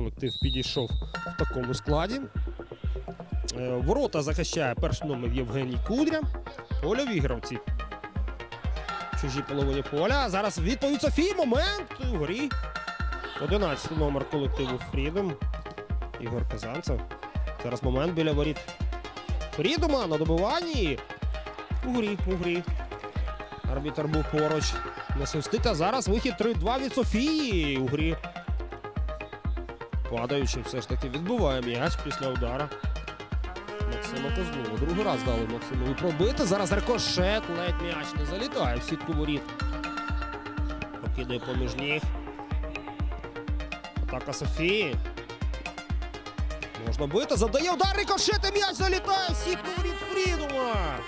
колектив підійшов в такому складі. Е, Ворота захищає перший номер Євгеній Кудря. Польові гравці. В чужій половині поля. Зараз відповідь Софії. Момент у грі. 11 номер колективу Фрідом. Ігор Казанцев. Зараз момент біля воріт. Фрідома на добиванні. У грі, у грі. Арбітер був поруч. Не свистить, а зараз вихід 3-2 від Софії у грі. Падаючи, все ж таки відбиває м'яч після удара. Максима Козлова. Другий раз дали Максимові пробити. Зараз рикошет, ледь м'яч не залітає в сітку воріт. Прокидає поміж ніг. Атака Софії. Можна бити, завдає удар, рикошет і м'яч залітає в сітку воріт Фрідома.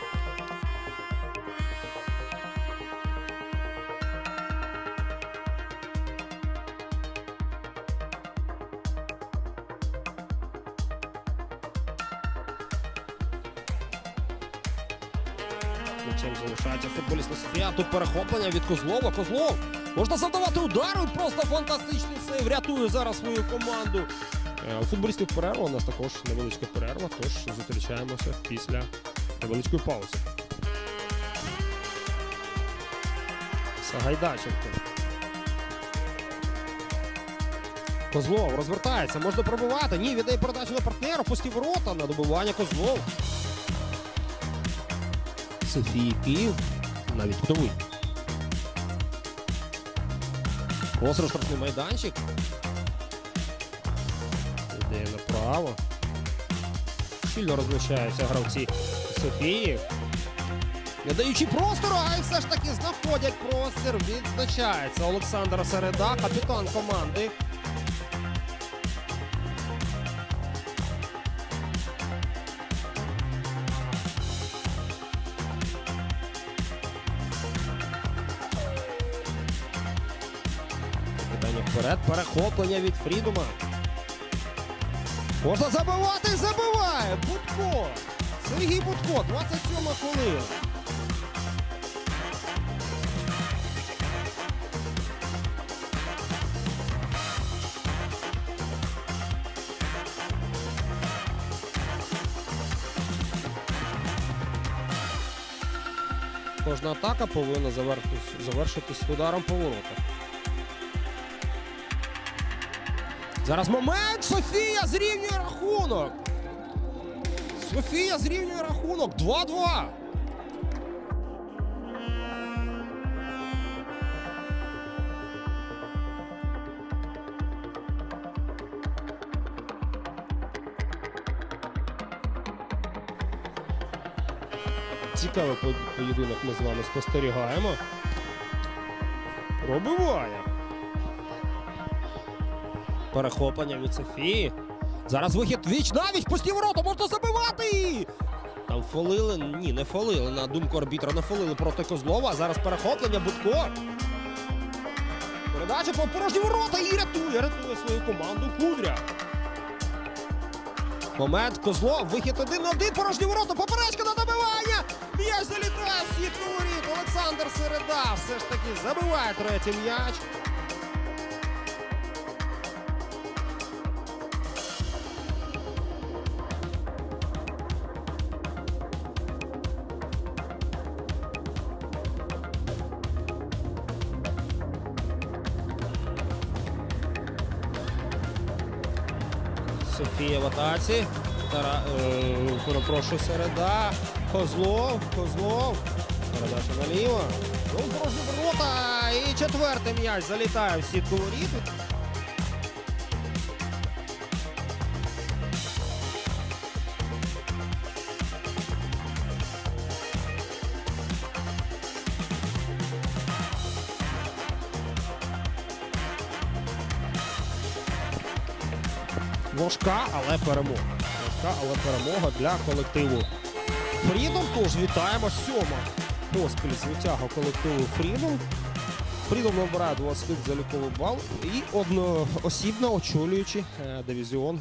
М'ячем залишається футболіст Софія. Тут перехоплення від Козлова. Козлов можна завдавати удару. Просто фантастичний сейв. Рятує зараз свою команду. Е, футболістів перерва. У нас також невеличка перерва. Тож зустрічаємося після невеличкої паузи. Сагайдаченко. Козлов розвертається, можна пробивати. Ні, віддає передачу на партнера, пусті ворота на добивання Козлов. Софії Київ. Навіть кутовий. Просор штрафний майданчик. Іде направо. Щільно розміщаються гравці Софії. Не даючи простору, а все ж таки знаходять простір. Відзначається Олександр Середа, капітан команди. Питання вперед. Перехоплення від Фрідума. Можна забивати, забиває! Будко! Сергій Будко, 27 хвилина. Кожна атака повинна завершитись, завершитись ударом по воротах. Зараз момент. Софія зрівнює рахунок. Софія зрівнює рахунок. 2-2. Цікавий поєдинок ми з вами спостерігаємо. Пробиває. Перехоплення від Софії. Зараз вихід віч навіч пусті ворота, можна забивати. Там фолили. Ні, не фолили. На думку арбітра не фолили проти Козлова. А зараз перехоплення Будко. Передача по порожні ворота і рятує, рятує свою команду Кудря. Момент Козлов. Вихід один на один. Порожні ворота. Поперечка на добивання. М'яч залітає в сітку воріт. Олександр Середа все ж таки забиває третій м'яч. Софія в атаці. Тара, е, перепрошую, середа. Козлов, Козлов. Передача наліво. Ну, порожні ворота. І четвертий м'яч залітає в сітку воріт. Важка, але перемога. Важка, але перемога для колективу Фрідом. Тож вітаємо сьома поспіль звитяга колективу Фрідом. Фрідом набирає 21 заліковий бал і одноосібно очолюючи е, дивізіон